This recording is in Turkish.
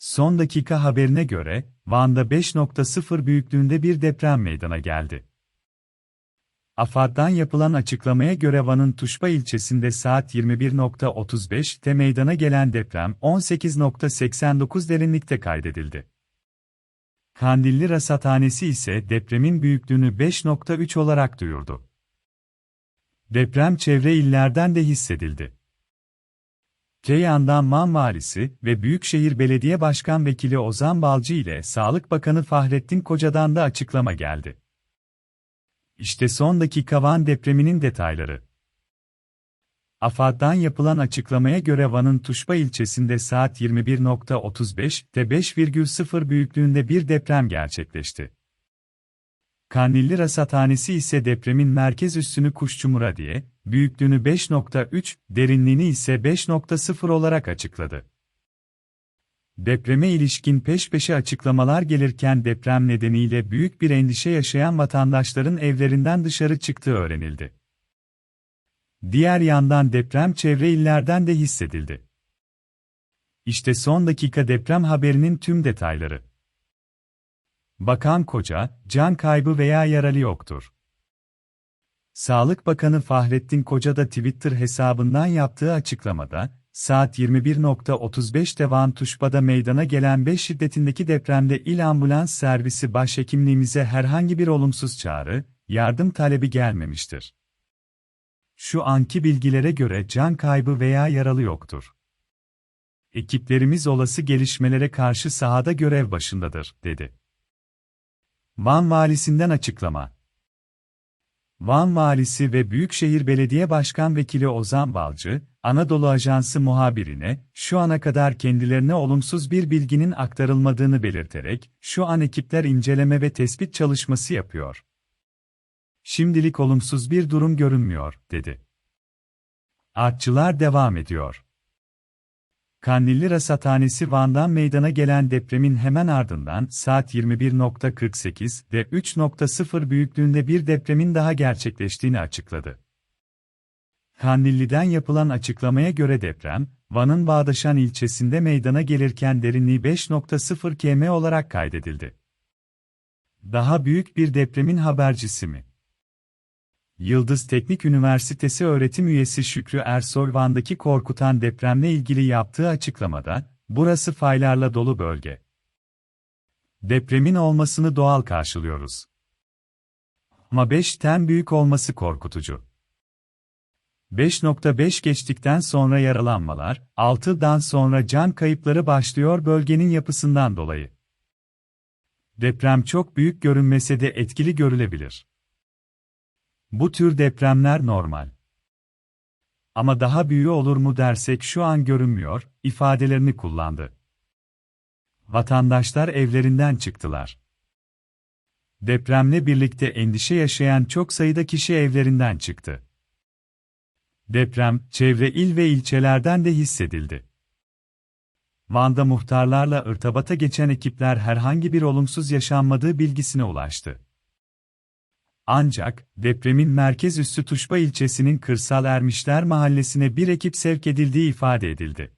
Son dakika haberine göre, Van'da 5.0 büyüklüğünde bir deprem meydana geldi. AFAD'dan yapılan açıklamaya göre Van'ın Tuşba ilçesinde saat 21.35'te meydana gelen deprem 18.89 derinlikte kaydedildi. Kandilli Rasathanesi ise depremin büyüklüğünü 5.3 olarak duyurdu. Deprem çevre illerden de hissedildi. Ceyhan'dan Man Valisi ve Büyükşehir Belediye Başkan Vekili Ozan Balcı ile Sağlık Bakanı Fahrettin Koca'dan da açıklama geldi. İşte son dakika Van depreminin detayları. AFAD'dan yapılan açıklamaya göre Van'ın Tuşba ilçesinde saat 21.35'te 5,0 büyüklüğünde bir deprem gerçekleşti. Kandilli Rasathanesi ise depremin merkez üssünü Kuşçumura diye, büyüklüğünü 5.3, derinliğini ise 5.0 olarak açıkladı. Depreme ilişkin peş peşe açıklamalar gelirken deprem nedeniyle büyük bir endişe yaşayan vatandaşların evlerinden dışarı çıktığı öğrenildi. Diğer yandan deprem çevre illerden de hissedildi. İşte son dakika deprem haberinin tüm detayları. Bakan Koca, can kaybı veya yaralı yoktur. Sağlık Bakanı Fahrettin Koca da Twitter hesabından yaptığı açıklamada, saat 21.35'te Van Tuşba'da meydana gelen 5 şiddetindeki depremde il ambulans servisi başhekimliğimize herhangi bir olumsuz çağrı, yardım talebi gelmemiştir. Şu anki bilgilere göre can kaybı veya yaralı yoktur. Ekiplerimiz olası gelişmelere karşı sahada görev başındadır, dedi. Van Valisinden açıklama Van Valisi ve Büyükşehir Belediye Başkan Vekili Ozan Balcı, Anadolu Ajansı muhabirine, şu ana kadar kendilerine olumsuz bir bilginin aktarılmadığını belirterek, şu an ekipler inceleme ve tespit çalışması yapıyor. Şimdilik olumsuz bir durum görünmüyor, dedi. Artçılar devam ediyor. Kandilli Rasathanesi Van'dan meydana gelen depremin hemen ardından saat 21.48 ve 3.0 büyüklüğünde bir depremin daha gerçekleştiğini açıkladı. Kandilli'den yapılan açıklamaya göre deprem, Van'ın Bağdaşan ilçesinde meydana gelirken derinliği 5.0 km olarak kaydedildi. Daha büyük bir depremin habercisi mi? Yıldız Teknik Üniversitesi öğretim üyesi Şükrü Ersoy Van'daki korkutan depremle ilgili yaptığı açıklamada, burası faylarla dolu bölge. Depremin olmasını doğal karşılıyoruz. Ama 5'ten büyük olması korkutucu. 5.5 geçtikten sonra yaralanmalar, 6'dan sonra can kayıpları başlıyor bölgenin yapısından dolayı. Deprem çok büyük görünmese de etkili görülebilir. Bu tür depremler normal. Ama daha büyüğü olur mu dersek şu an görünmüyor, ifadelerini kullandı. Vatandaşlar evlerinden çıktılar. Depremle birlikte endişe yaşayan çok sayıda kişi evlerinden çıktı. Deprem, çevre il ve ilçelerden de hissedildi. Van'da muhtarlarla ırtabata geçen ekipler herhangi bir olumsuz yaşanmadığı bilgisine ulaştı. Ancak, depremin merkez üssü Tuşba ilçesinin Kırsal Ermişler mahallesine bir ekip sevk edildiği ifade edildi.